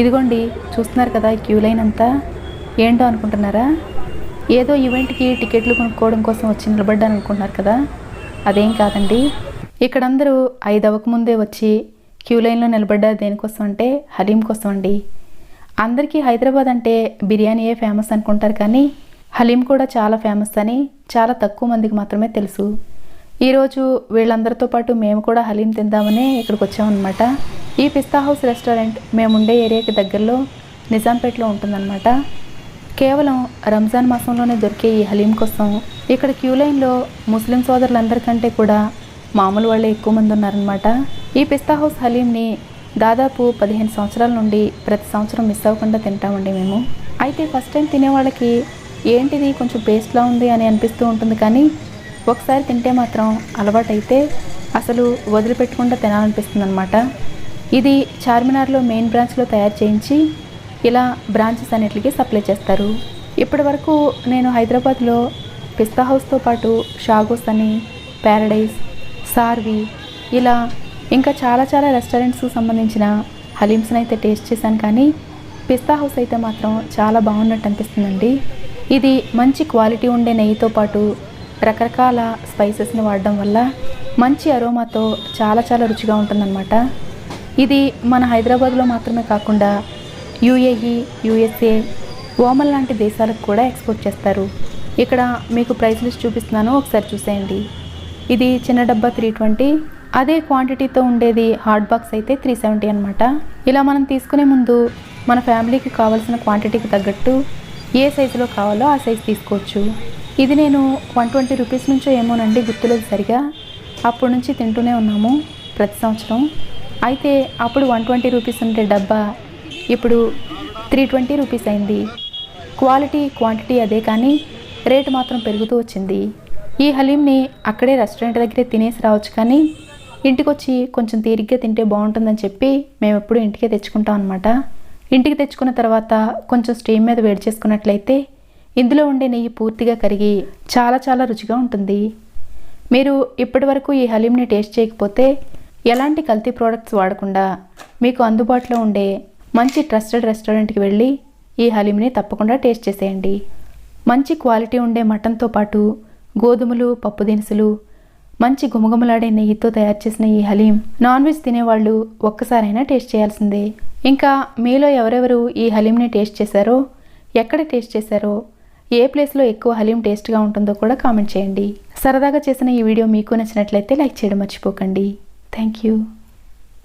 ఇదిగోండి చూస్తున్నారు కదా ఈ క్యూ లైన్ అంతా. ఏంటో అనుకుంటున్నారా? ఏదో ఈవెంట్కి టికెట్లు కొనుక్కోవడం కోసం వచ్చి నిలబడ్డాను అనుకుంటున్నారు కదా. అదేం కాదండి. ఇక్కడందరూ ఐదు అవ్వకముందే వచ్చి క్యూ లైన్లో నిలబడ్డారు దేనికోసం అంటే హలీం కోసం అండి. అందరికీ హైదరాబాద్ అంటే బిర్యానీయే ఫేమస్ అనుకుంటారు కానీ హలీం కూడా చాలా ఫేమస్ అని చాలా తక్కువ మందికి మాత్రమే తెలుసు. ఈరోజు వీళ్ళందరితో పాటు మేము కూడా హలీం తిందామనే ఇక్కడికి వచ్చామన్నమాట. ఈ పిస్తా హౌస్ రెస్టారెంట్ మేము ఉండే ఏరియాకి దగ్గరలో నిజాంపేటలో ఉంటుందన్నమాట. కేవలం రంజాన్ మాసంలోనే దొరికే ఈ హలీం కోసం ఇక్కడ క్యూ లైన్లో ముస్లిం సోదరులందరికంటే కూడా మామూలు వాళ్ళే ఎక్కువ మంది ఉన్నారనమాట ఈ పిస్తా హౌస్ హలీంని దాదాపు పదిహేను సంవత్సరాల నుండి ప్రతి సంవత్సరం మిస్ అవ్వకుండా తింటామండి మేము. అయితే ఫస్ట్ టైం తినే వాళ్ళకి ఏంటిది కొంచెం పేస్ట్లా ఉంది అని అనిపిస్తూ ఉంటుంది కానీ ఒకసారి తింటే మాత్రం అలవాటైతే అసలు వదిలిపెట్టకుండా తినాలనిపిస్తుంది అనమాట ఇది చార్మినార్లో మెయిన్ బ్రాంచ్లో తయారు చేయించి ఇలా బ్రాంచెస్ అన్నిటికి సప్లై చేస్తారు. ఇప్పటి వరకు నేను హైదరాబాద్లో పిస్తా హౌస్తో పాటు షాగోస్ అని ప్యారడైజ్ సార్వి ఇలా ఇంకా చాలా చాలా రెస్టారెంట్స్కి సంబంధించిన హలీమ్స్ని అయితే టేస్ట్ చేశాను కానీ పిస్తా హౌస్ అయితే మాత్రం చాలా బాగున్నట్టు అనిపిస్తుందండి. ఇది మంచి క్వాలిటీ ఉండే నెయ్యితో పాటు రకరకాల స్పైసెస్ని వాడడం వల్ల మంచి అరోమాతో చాలా చాలా రుచిగా ఉంటుందన్నమాట. ఇది మన హైదరాబాద్లో మాత్రమే కాకుండా యూఏఈ యూఎస్ఏ ఓమన్ లాంటి దేశాలకు కూడా ఎక్స్పోర్ట్ చేస్తారు. ఇక్కడ మీకు ప్రైస్ లిస్ట్ చూపిస్తున్నాను ఒకసారి చూసేయండి. ఇది చిన్న డబ్బా త్రీ ట్వంటీ అదే క్వాంటిటీతో ఉండేది హాట్ బాక్స్ అయితే త్రీ సెవెంటీ అనమాట ఇలా మనం తీసుకునే ముందు మన ఫ్యామిలీకి కావాల్సిన క్వాంటిటీకి తగ్గట్టు ఏ సైజులో కావాలో ఆ సైజు తీసుకోవచ్చు. ఇది నేను వన్ ట్వంటీ రూపీస్ నుంచో ఏమోనండి గుర్తులేదు సరిగా. అప్పటి నుంచి తింటూనే ఉన్నాము ప్రతి సంవత్సరం. అయితే అప్పుడు వన్ ట్వంటీ రూపీస్ ఉండే డబ్బా ఇప్పుడు త్రీ ట్వంటీ రూపీస్ అయింది. క్వాలిటీ క్వాంటిటీ అదే కానీ రేటు మాత్రం పెరుగుతూ వచ్చింది. ఈ హలీంని అక్కడే రెస్టారెంట్ దగ్గరే తినేసి రావచ్చు కానీ ఇంటికి వచ్చి కొంచెం తీరిగ్గా తింటే బాగుంటుందని చెప్పి మేము ఎప్పుడు ఇంటికే తెచ్చుకుంటాం అనమాట ఇంటికి తెచ్చుకున్న తర్వాత కొంచెం స్టీమ్ మీద వేడి చేసుకున్నట్లయితే ఇందులో ఉండే నెయ్యి పూర్తిగా కరిగి చాలా చాలా రుచిగా ఉంటుంది. మీరు ఇప్పటి వరకు ఈ హలీంని టేస్ట్ చేయకపోతే ఎలాంటి కల్తీ ప్రోడక్ట్స్ వాడకుండా మీకు అందుబాటులో ఉండే మంచి ట్రస్టెడ్ రెస్టారెంట్కి వెళ్ళి ఈ హలీంని తప్పకుండా టేస్ట్ చేసేయండి. మంచి క్వాలిటీ ఉండే మటన్తో పాటు గోధుమలు పప్పు దినుసులు మంచి గుమగుమలాడే నెయ్యితో తయారు చేసిన ఈ హలీం నాన్ వెజ్ తినేవాళ్ళు ఒక్కసారైనా టేస్ట్ చేయాల్సిందే. ఇంకా మీలో ఎవరెవరు ఈ హలీంని టేస్ట్ చేశారో ఎక్కడ టేస్ట్ చేశారో ఏ ప్లేస్లో ఎక్కువ హలీం టేస్ట్గా ఉంటుందో కూడా కామెంట్ చేయండి. సరదాగా చేసిన ఈ వీడియో మీకు నచ్చినట్లయితే లైక్ చేయడం మర్చిపోకండి. Thank you.